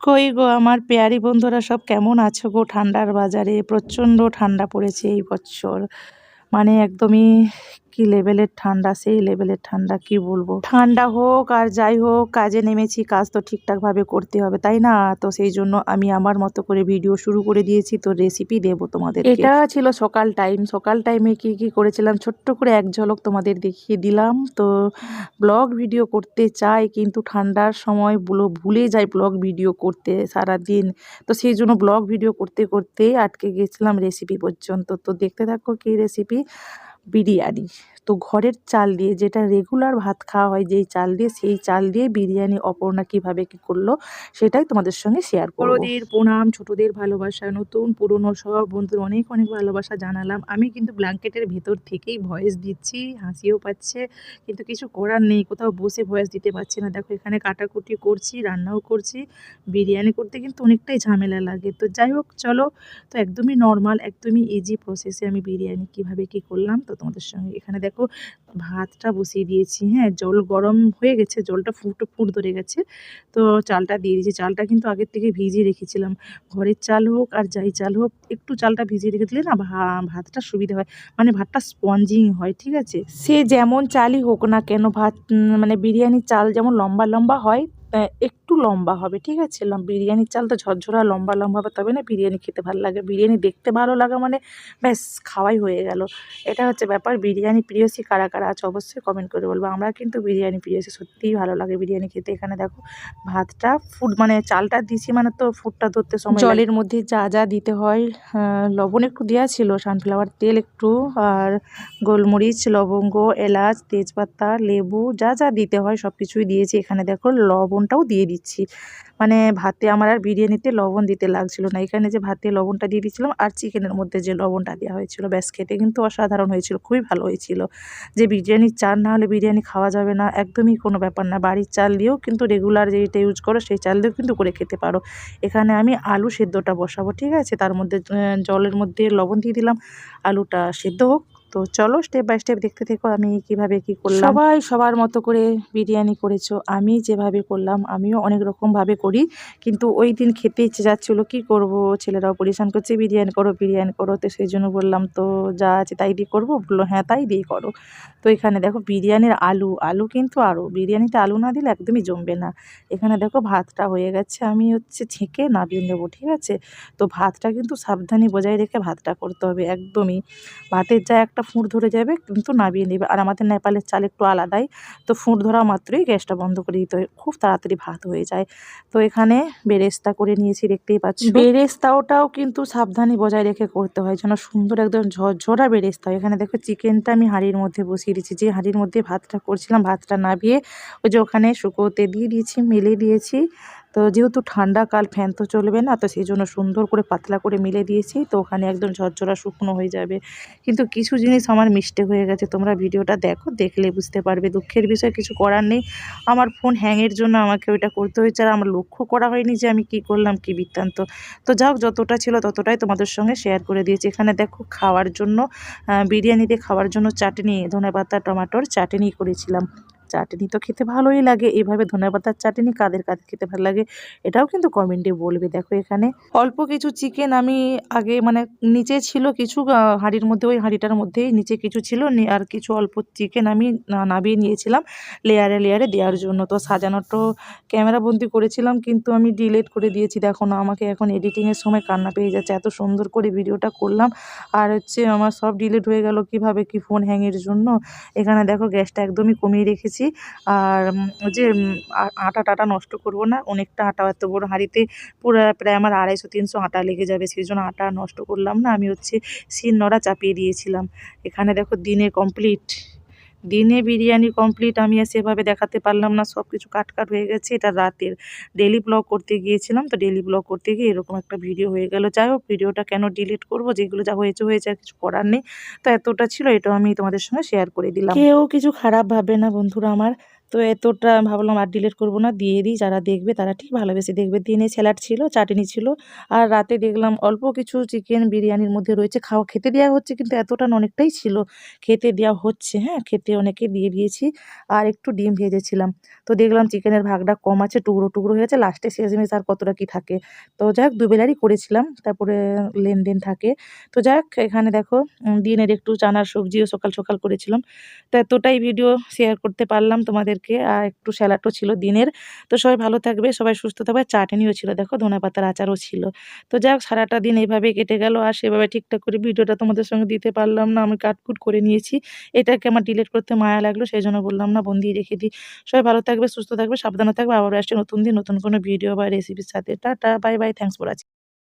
কই গো আমার পেয়ারি বন্ধুরা সব কেমন আছো গো? ঠান্ডার বাজারে প্রচণ্ড ঠান্ডা পড়েছে এই বছর। মানে একদমই কি লেভেলের ঠান্ডা? সেই লেভেলের ঠান্ডা কি বলব? ঠান্ডা হোক আর যাই হোক, কাজে নেমেছি, কাজ তো ঠিকঠাকভাবে করতে হবে, তাই না? তো সেই জন্য আমি আমার মতো করে ভিডিও শুরু করে দিয়েছি, তো রেসিপি দেবো তোমাদের এটা ছিল সকাল টাইম সকাল টাইমে কি কি করেছিলাম? ছোট্ট করে এক ঝলক তোমাদের দেখিয়ে দিলাম। তো ব্লগ ভিডিও করতে চাই, কিন্তু ঠান্ডার সময় ভুলে যাই ব্লগ ভিডিও করতে সারা দিন তো সেই জন্য ব্লগ ভিডিও করতে করতে আটকে গেছিলাম রেসিপি পর্যন্ত। তো দেখতে থাকো কি রেসিপি বিরিয়ানি। তো ঘরের চাল দিয়ে যেটা রেগুলার ভাত খাওয়া হয়, যেই চাল দিয়ে, সেই চাল দিয়ে বিরিয়ানি অপর্ণা কীভাবে কী করল, সেটাই তোমাদের সঙ্গে শেয়ার করব। বড়দের প্রণাম, ছোটদের ভালোবাসা, নতুন পুরনো সব বন্ধুর অনেক অনেক ভালোবাসা জানালাম। আমি কিন্তু ব্ল্যাঙ্কেটের ভেতর থেকেই ভয়েস দিচ্ছি, হাসিও পাচ্ছে, কিন্তু কিছু করার নেই, কোথাও বসে ভয়েস দিতে পারছি না। দেখো, এখানে কাটাকুটি করছি, রান্নাও করছি, বিরিয়ানি করতে কিন্তু অনেকটাই ঝামেলা লাগে। তো যাই হোক, চলো, তো একদমই নর্মাল একদমই ইজি প্রসেসে আমি বিরিয়ানি কীভাবে কি করলাম, তো তোমাদের সঙ্গে এখানে দেখো ভাতটা বসিয়ে দিয়েছি হ্যাঁ জল গরম হয়ে গেছে, জলটা ফুট ফুট ধরে গেছে। তো চালটা দিয়ে দিয়েছি, চালটা কিন্তু আগের থেকে ভিজিয়ে রেখেছিলাম। ঘরের চাল হোক আর যাই চাল হোক, একটু চালটা ভিজিয়ে রেখে দিলে না ভাতটা সুবিধা হয়। মানে ভাতটা স্পঞ্জিং হয়, ঠিক আছে? সে যেমন চালই হোক না কেন, ভাত মানে বিরিয়ানির চাল যেমন লম্বা লম্বা হয় একটু লম্বা হবে, ঠিক আছে? বিরিয়ানির চাল তো ঝরঝরা, লম্বা লম্বা হবে, তবে না বিরিয়ানি খেতে ভালো লাগে। বিরিয়ানি দেখতে ভালো লাগে মানে ব্যাস খাওয়াই হয়ে গেল। এটা হচ্ছে ব্যাপার, বিরিয়ানি প্রিয়সী কারা কারা আছে অবশ্যই কমেন্ট করে বলব। আমরা কিন্তু বিরিয়ানি প্রিয়সী, সত্যিই ভালো লাগে বিরিয়ানি খেতে। এখানে দেখো, ভাতটা ফুড মানে চালটা দিছি মানে তো ফুডটা ধরতে সময় জলের মধ্যে যা যা দিতে হয় লবণ একটু দেওয়া ছিল সানফ্লাওয়ার তেল একটু, আর গোলমরিচ, লবঙ্গ, এলাচ, তেজপাতা, লেবু, যা যা দিতে হয় সব কিছুই দিয়েছি। এখানে দেখো লবণটাও দিয়ে দিচ্ছি। মানে ভাতে আমার আর বিরিয়ানিতে লবণ দিতে লাগছিল না। এখানে যে ভাতে লবণটা দিয়ে দিয়েছিলাম আর চিকেনের মধ্যে যে লবণটা দেওয়া হয়েছিল, ব্যাস খেতে কিন্তু অসাধারণ হয়েছিল, খুবই ভালো হয়েছিল। যে বিরিয়ানির চাল না হলে বিরিয়ানি খাওয়া যাবে না, একদমই কোনো ব্যাপার না। বাড়ির চাল দিয়েও কিন্তু রেগুলার যেটা ইউজ করো সেই চাল দিয়েও কিন্তু করে খেতে পারো। এখানে আমি আলু সেদ্ধটা বসাবো, ঠিক আছে? তার মধ্যে জলের মধ্যে লবণ দিয়ে দিলাম। আলুটা সেদ্ধ হোক তো চলো স্টেপ বাই স্টেপ দেখতে থেকো আমি কীভাবে কি করলাম। সবাই সবার মতো করে বিরিয়ানি করেছ, আমি যেভাবে করলাম, আমিও অনেক রকমভাবে করি, কিন্তু ওই দিন খেতে ইচ্ছে যাচ্ছিল, কি করব? ছেলেরাও পরিশান করছে, বিরিয়ানি করো বিরিয়ানি করো, তো সেই জন্য বললাম, তো যা আছে তাই দিয়ে করব? বলল হ্যাঁ তাই দিয়ে করো। তো এখানে দেখো বিরিয়ানির আলু আলু কিন্তু আরও বিরিয়ানিতে আলু না দিলে একদমই জমবে না। এখানে দেখো ভাতটা হয়ে গেছে, আমি হচ্ছে ছেঁকে নামিয়ে নেব, ঠিক আছে? তো ভাতটা কিন্তু সাবধানে বজায় রেখে ভাতটা করতে হবে, একদমই। ভাতের যা একটা ফুঁড় ধরে যাবে, কিন্তু নামিয়ে নেবে। আর আমাদের নেপালের চাল একটু আলাদাই, তো ফুঁড় ধরা মাত্রই গ্যাসটা বন্ধ করে দিতে হয়। খুব তাড়াতাড়ি ভাত হয়ে যায়। তো এখানে বেরেস্তা করে নিয়েছি, দেখতেই পাচ্ছি। বেরেস্তাওটাও কিন্তু সাবধানে বজায় রেখে করতে হয়, যেন সুন্দর একদম ঝরঝরা বেরেস্তা হয়। এখানে দেখো, চিকেনটা আমি হাঁড়ির মধ্যে বসিয়ে দিয়েছি। যে হাঁড়ির মধ্যে ভাতটা করছিলাম, ভাতটা নাবিয়ে ওই যে ওখানে শুকোতে দিয়ে দিয়েছি, মেলে দিয়েছি। তো যেহেতু ঠান্ডা কাল, ফ্যান তো চলবে না, তো সেই জন্য সুন্দর করে পাতলা করে মিলে দিয়েছি। তো ওখানে একদম ঝরঝরা শুকনো হয়ে যাবে। কিন্তু কিছু জিনিস আমার মিস্টেক হয়ে গেছে, তোমরা ভিডিওটা দেখো, দেখলে বুঝতে পারবে। দুঃখের বিষয়, কিছু করার নেই। আমার ফোন হ্যাংয়ের জন্য আমাকে ওইটা করতে হয়েছে, আর আমার লক্ষ্য করা হয়নি যে আমি কি করলাম, কি বৃত্তান্ত। তো যাক, যতটা ছিল ততটাই তোমাদের সঙ্গে শেয়ার করে দিয়েছি। এখানে দেখো, খাওয়ার জন্য বিরিয়ানিতে খাওয়ার জন্য চাটনি, ধনেপাতা, টমাটোর চাটনি করেছিলাম। চাটনি তো খেতে ভালোই লাগে। এইভাবে ধনেপাতার চাটনি কাদের কাদের খেতে ভালো লাগে, এটাও কিন্তু কমেন্টে বলবে। দেখো এখানে অল্প কিছু চিকেন আমি আগে মানে নিচে ছিল কিছু হাঁড়ির মধ্যে, ওই হাঁড়িটার মধ্যেই নিচে কিছু ছিল। আর কিছু অল্প চিকেন আমি না- নাবিয়ে নিয়েছিলাম লেয়ারে লেয়ারে দেওয়ার জন্য। তো সাজানোটো ক্যামেরা বন্দি করেছিলাম, কিন্তু আমি ডিলেট করে দিয়েছি। দেখো না, আমাকে এখন এডিটিংয়ের সময় কান্না পেয়ে যাচ্ছে। এত সুন্দর করে ভিডিওটা করলাম। আর হচ্ছে আমার সব ডিলেট হয়ে গেল কীভাবে কি ফোন হ্যাংয়ের জন্য। এখানে দেখো গ্যাসটা একদমই কমিয়ে রেখেছি। আর ওই যে আটা টাটা নষ্ট করব না, অনেকটা আটা, এত বড় হাঁড়িতে পুরো, প্রায় আমার আড়াইশো, তিনশো আটা লেগে যাবে, সেই জন্য আটা নষ্ট করলাম না। আমি হচ্ছে শিল নড়া চাপিয়ে দিয়েছিলাম। এখানে দেখো দিনে কমপ্লিট দিনে বিরিয়ানি কমপ্লিট আমি আর সেভাবে দেখাতে পারলাম না সব কিছু কাট কাট হয়ে গেছে। এটা রাতের ডেলি ব্লগ করতে গিয়েছিলাম, তো ডেলি ব্লগ করতে গিয়ে এরকম একটা ভিডিও হয়ে গেল। যাই হোক ভিডিওটা কেন ডিলিট করব? যেগুলো যা হয়েছে হয়েছে আর কিছু করার নেই। তো এতটা ছিল, এটাও আমি তোমাদের সঙ্গে শেয়ার করে দিলাম। কেউ কিছু খারাপ ভাবে না বন্ধুরা আমার। তো এতটা ভাবলাম আর ডিলেট করব না, দিয়ে দিই। যারা দেখবে তারা ঠিক ভালোবেসে দেখবে। দিনে স্যালাড ছিল, চাটনি ছিল। আর রাতে দেখলাম অল্প কিছু চিকেন বিরিয়ানির মধ্যে রয়েছে। খাওয়া খেতে দেওয়া হচ্ছে কিন্তু এতটা অনেকটাই ছিল। খেতে দেওয়া হচ্ছে হ্যাঁ? খেতে অনেকে দিয়ে দিয়েছি। আর একটু ডিম ভেজেছিলাম। তো দেখলাম চিকেনের ভাগটা কম আছে, টুকরো টুকরো হয়ে গেছে। লাস্টে শেষমেশ আর কতটা কি থাকে? তো যাই হোক দুবেলারই করেছিলাম। তারপরে লেনদেন থাকে। তো যাই হোক এখানে দেখো দিনের একটু চানার সবজিও সকাল সকাল করেছিলাম। তো এতটাই ভিডিও শেয়ার করতে পারলাম তোমাদেরকে আর একটু স্যালাডও ছিল দিনের। তো সবাই ভালো থাকবে, সবাই সুস্থ থাকবে। চাটনিও ছিল, দেখো ধনে পাতার আচারও ছিল। তো যাই হোক সারাটা দিন এইভাবে কেটে গেল, আর সেভাবে ঠিকঠাক করে ভিডিওটা তোমাদের সঙ্গে দিতে পারলাম না। আমি কাটকুট করে নিয়েছি। এটাকে আমার ডিলিট করতে মায়া লাগল সেই জন্য বললাম না, বন্দি রেখে দিই। সবাই ভালো থাকবে, সুস্থ থাকবে, সাবধানে থাকবে। আবার আসছে নতুন দিন, নতুন কোনো ভিডিও বা রেসিপির সাথে। Tata bye bye thanks for watching